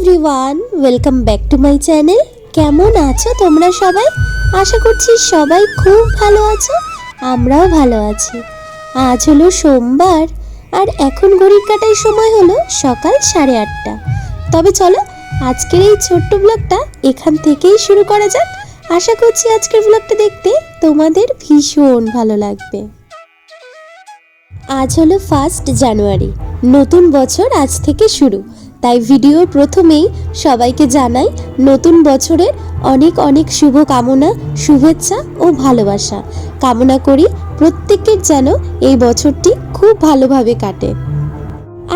Everyone welcome back to my channel কেমন আছো তোমরা সবাই? আশা করছি সবাই খুব ভালো আছো, আমরাও ভালো আছি। আজ হলো সোমবার, আর এখন ঘড়ির কাটার সময় হলো সকাল সাড়ে আটটা। তবে চলো, আজকের এই ছোট্ট ব্লগটা এখান থেকেই শুরু করা যাক। আশা করছি আজকের ব্লগটা দেখতে তোমাদের ভীষণ ভালো লাগবে। আজ হলো ফার্স্ট জানুয়ারি নতুন বছর আজ থেকে শুরু। তাই ভিডিওর প্রথমেই সবাইকে জানাই নতুন বছরের অনেক অনেক শুভ কামনা শুভেচ্ছা ও ভালোবাসা। কামনা করি প্রত্যেকের যেন এই বছরটি খুব ভালোভাবে কাটে।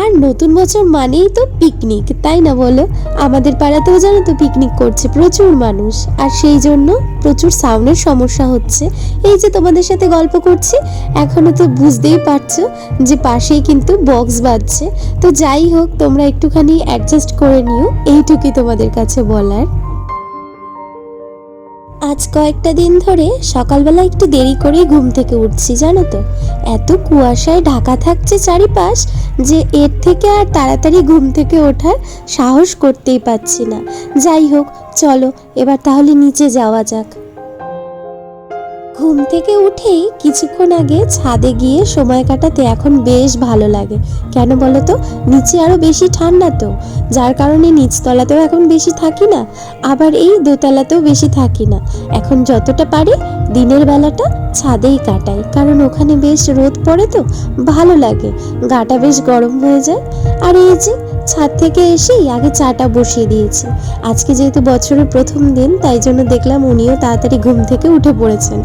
আর নতুন বছর মানেই তো পিকনিক তাই না বলো? আমাদের পাড়াতেও জানো তো পিকনিক করছে প্রচুর মানুষ, আর সেই জন্য প্রচুর সাউন্ডের সমস্যা হচ্ছে। এই যে তোমাদের সাথে গল্প করছি, এখনও তো বুঝতেই পারছ যে পাশেই কিন্তু বক্স বাজছে। তো যাই হোক, তোমরা একটুখানি অ্যাডজাস্ট করে নিও, এইটুকুই তোমাদের কাছে বলার। আজ কয়েকটা দিন ধরে সকালবেলা একটু দেরি করেই ঘুম থেকে উঠছি, জানো তো। এত কুয়াশায় ঢাকা থাকছে চারিপাশ যে এর থেকে আর তাড়াতাড়ি ঘুম থেকে ওঠার সাহস করতেই পারছি না। যাই হোক, চলো, এবার তাহলে নিচে যাওয়া যাক। ঘুম থেকে উঠেই কিছুক্ষণ আগে ছাদে গিয়ে সময় কাটাতে এখন বেশ ভালো লাগে। কেন বলো তো নিচে আরও বেশি ঠান্ডা তো। যার কারণে নিচতলাতেও এখন বেশি থাকি না, আবার এই দোতলাতেও বেশি থাকি না। এখন যতটা পারি দিনের বেলাটা ছাদেই কাটাই, কারণ ওখানে বেশ রোদ পড়ে তো, ভালো লাগে। গাটা বেশ গরম হয়ে যায়। আর এই যে ছাদ থেকে এসেই আগে চাটা বসিয়ে দিয়েছি। আজকে যেহেতু বছরের প্রথম দিন, তাই জন্য দেখলাম উনিও তাড়াতাড়ি ঘুম থেকে উঠে পড়েছেন।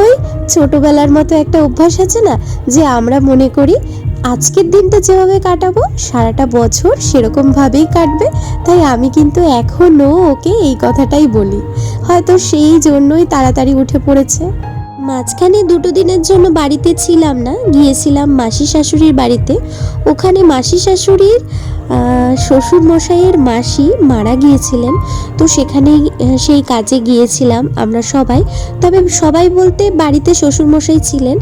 ওই ছোটবেলার মতো একটা অভ্যাস আছে না, যে আমরা মনে করি, আজকের দিনটা যেভাবে কাটাবো, সারাটা বছর সেরকম ভাবেই কাটবে, তাই আমি কিন্তু এখনও ওকে এই কথাটাই বলি। হয়তো সেই জন্যই তাড়াতাড়ি উঠে পড়েছে। মাঝখানে দুটো দিনের জন্য বাড়িতে ছিলাম না, গিয়েছিলাম মাসি শাশুড়ির বাড়িতে। ওখানে মাসি শাশুড়ির শ্বশুর মশাইয়ের মাসি মারা গিয়েছিলেন। তো সেখানে সেই কাজে গিয়েছিলাম আমরা সবাই। তবে সবাই বলতে বাড়িতে শ্বশুরমশাই ছিলেন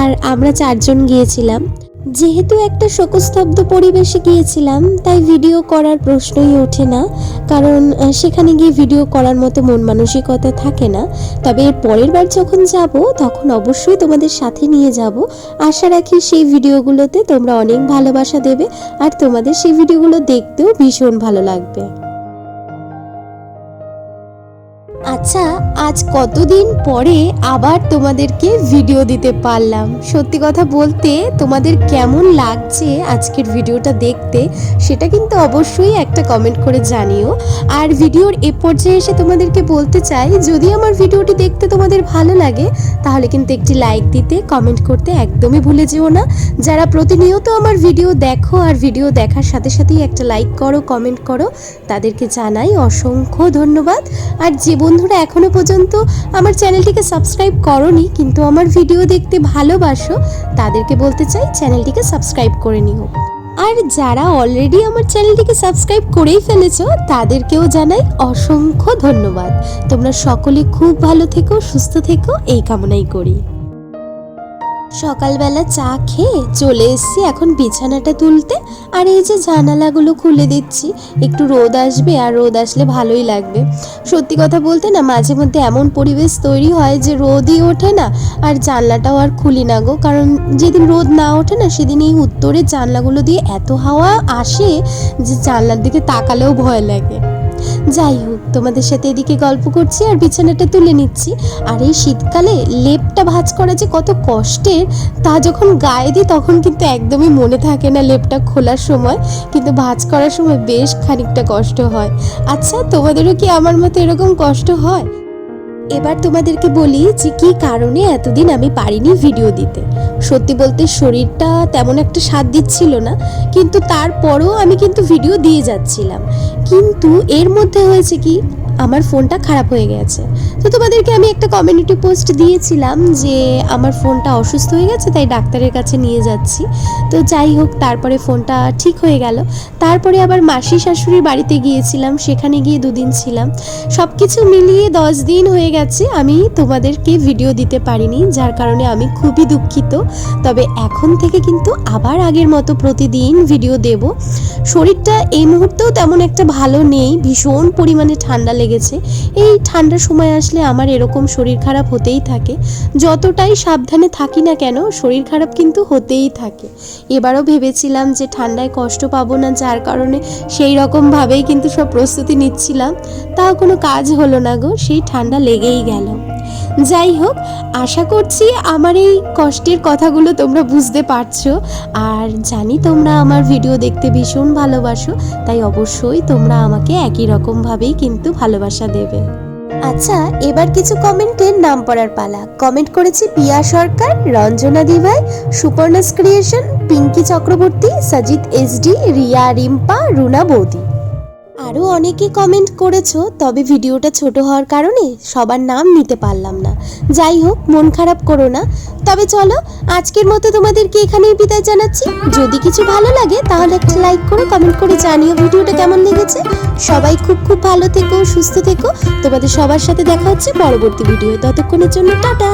আর আমরা চারজন গিয়েছিলাম। যেহেতু একটা শোকস্তব্ধ পরিবেশে গিয়েছিলাম, তাই ভিডিও করার প্রশ্নই ওঠে না। কারণ সেখানে গিয়ে ভিডিও করার মতো মন মানসিকতা থাকে না। তবে এর পরের বার যখন যাব, তখন অবশ্যই তোমাদের সাথে নিয়ে যাব। আশা রাখি সেই ভিডিওগুলোতে তোমরা অনেক ভালোবাসা দেবে, আর তোমাদের সেই ভিডিওগুলো দেখতেও ভীষণ ভালো লাগবে। আচ্ছা আজ কতদিন পরে আবার তোমাদেরকে ভিডিও দিতে পারলাম? সত্যি কথা বলতে তোমাদের কেমন লাগছে আজকের ভিডিওটা দেখতে, সেটা কিন্তু অবশ্যই একটা কমেন্ট করে জানিও। আর ভিডিওর এ পর্যায়ে এসে তোমাদেরকে বলতে চাই, যদি আমার ভিডিওটি দেখতে তোমাদের ভালো লাগে, তাহলে কিন্তু একটি লাইক দিতে কমেন্ট করতে একদমই ভুলে যেও না। যারা প্রতিনিয়ত আমার ভিডিও দেখো আর ভিডিও দেখার সাথে সাথেই একটা লাইক করো কমেন্ট করো, তাদেরকে জানাই অসংখ্য ধন্যবাদ। আর যে বন্ধুরা এখনও পর্যন্ত আমার চ্যানেলটিকে সাবস্ক্রাইব করনি, কিন্তু আমার ভিডিও দেখতে ভালোবাসো, তাদেরকে বলতে চাই চ্যানেলটিকে সাবস্ক্রাইব করে নিও। আর যারা অলরেডি আমার চ্যানেলটিকে সাবস্ক্রাইব করেই ফেলেছো, তাদেরকেও জানাই অসংখ্য ধন্যবাদ। তোমরা সকলে খুব ভালো থেকো, সুস্থ থেকো, এই কামনাই করি। সকালবেলা চা খেয়ে চলে এসেছি এখন বিছানাটা তুলতে। আর এই যে জানালাগুলো খুলে দিচ্ছি, একটু রোদ আসবে আর রোদ আসলে ভালোই লাগবে। সত্যি কথা বলতে না, মাঝে মধ্যে এমন পরিবেশ তৈরি হয় যে রোদই ওঠে না, আর জানলাটাও আর খুলি না গো। কারণ যেদিন রোদ না ওঠে না, সেদিন এই উত্তরের জানলাগুলো দিয়ে এত হাওয়া আসে যে জানলার দিকে তাকালেও ভয় লাগে। যাই হোক, তোমাদের সাথে এদিকে গল্প করছি আর বিছানাটা তুলে নিচ্ছি। আর এই শীতকালে লেপটা ভাজ করা যে কত কষ্টের, তা যখন গায়ে দিই তখন কিন্তু একদমই মনে থাকে না লেপটা খোলার সময়। কিন্তু ভাজ করার সময় বেশ খানিকটা কষ্ট হয়। আচ্ছা তোমাদেরও কি আমার মতো এরকম কষ্ট হয়? এবার তোমাদেরকে বলি যে কি কারণে এতদিন আমি পারিনি ভিডিও দিতে। সত্যি বলতে শরীরটা তেমন একটা সাথ দিচ্ছিল না, কিন্তু তারপরও আমি কিন্তু ভিডিও দিয়ে যাচ্ছিলাম। কিন্তু এর মধ্যে হয়েছে কি? আমার ফোনটা খারাপ হয়ে গেছে। তো তোমাদেরকে আমি একটা কমিউনিটি পোস্ট দিয়েছিলাম যে আমার ফোনটা অসুস্থ হয়ে গেছে, তাই ডাক্তারের কাছে নিয়ে যাচ্ছি। তো যাই হোক, তারপরে ফোনটা ঠিক হয়ে গেল। তারপরে আবার মাসি শাশুড়ির বাড়িতে গিয়েছিলাম, সেখানে গিয়ে দুদিন ছিলাম। সব কিছু মিলিয়ে দশ দিন হয়ে গেছে, আমি তোমাদেরকে ভিডিও দিতে পারিনি, যার কারণে আমি খুবই দুঃখিত। তবে এখন থেকে কিন্তু আবার আগের মতো প্রতিদিন ভিডিও দেব। শরীরটা এই মুহূর্তেও তেমন একটা ভালো নেই, ভীষণ পরিমাণে ঠান্ডা লেগেছে। এই ঠান্ডার সময় আসলে আমার এরকম শরীর খারাপ হতেই থাকে। যতটাই সাবধানে থাকি না কেন, শরীর খারাপ কিন্তু হতেই থাকে। এবারও ভেবেছিলাম যে ঠান্ডায় কষ্ট পাবো না, যার কারণে সেই রকমভাবেই কিন্তু সব প্রস্তুতি নিচ্ছিলাম। তাও কোনো কাজ হলো না গো, সেই ঠান্ডা লেগেই গেল। যাই হোক, আশা করছি আমার এই কষ্টের কথাগুলো তোমরা বুঝতে পারছ। আর জানি তোমরা আমার ভিডিও দেখতে ভীষণ ভালোবাসো, তাই অবশ্যই তোমরা আমাকে একই রকমভাবেই কিন্তু ভালোবাসা দেবে। আচ্ছা এবার কিছু কমেন্টের নাম পড়ার পালা। কমেন্ট করেছি পিয়া সরকার, রঞ্জনা দিভাই, সুপর্ণাস ক্রিয়েশন, পিঙ্কি চক্রবর্তী সাজিদ এসডি রিয়া রিম্পা, রুনা বৌদি। আরও অনেকে কমেন্ট করেছ, তবে ভিডিওটা ছোট হওয়ার কারণে সবার নাম নিতে পারলাম না। যাই হোক, মন খারাপ করো না। তবে চলো, আজকের মতো তোমাদেরকে এখানেই বিদায় জানাচ্ছি। যদি কিছু ভালো লাগে, তাহলে একটা লাইক করো কমেন্ট করে জানিও ভিডিওটা কেমন লেগেছে। সবাই খুব খুব ভালো থেকো, সুস্থ থেকো। তোমাদের সবার সাথে দেখা হচ্ছে পরবর্তী ভিডিও ততক্ষণের জন্য টাটা।